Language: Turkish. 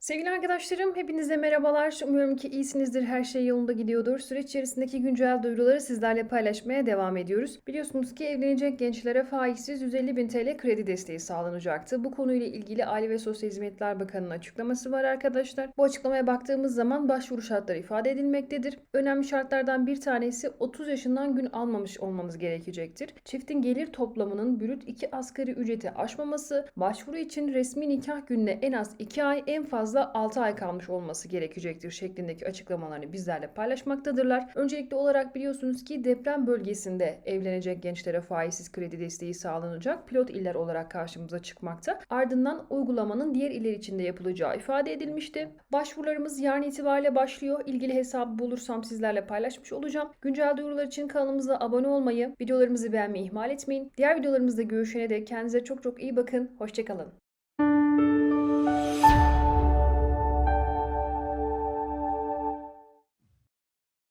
Sevgili arkadaşlarım, hepinize merhabalar. Umuyorum ki iyisinizdir, her şey yolunda gidiyordur. Süreç içerisindeki güncel duyuruları sizlerle paylaşmaya devam ediyoruz. Biliyorsunuz ki evlenecek gençlere faizsiz 150 bin TL kredi desteği sağlanacaktı. Bu konuyla ilgili Aile ve Sosyal Hizmetler Bakanı'nın açıklaması var arkadaşlar. Bu açıklamaya baktığımız zaman başvuru şartları ifade edilmektedir. Önemli şartlardan bir tanesi 30 yaşından gün almamış olmanız gerekecektir. Çiftin gelir toplamının brüt 2 asgari ücreti aşmaması, başvuru için resmi nikah gününe en az 2 ay en fazla 6 ay kalmış olması gerekecektir şeklindeki açıklamalarını bizlerle paylaşmaktadırlar. Öncelikli olarak biliyorsunuz ki deprem bölgesinde evlenecek gençlere faizsiz kredi desteği sağlanacak. Pilot iller olarak karşımıza çıkmakta. Ardından uygulamanın diğer iller içinde yapılacağı ifade edilmişti. Başvurularımız yarın itibariyle başlıyor. İlgili hesabı bulursam sizlerle paylaşmış olacağım. Güncel duyurular için kanalımıza abone olmayı, videolarımızı beğenmeyi ihmal etmeyin. Diğer videolarımızda görüşene dek kendinize çok çok iyi bakın. Hoşçakalın.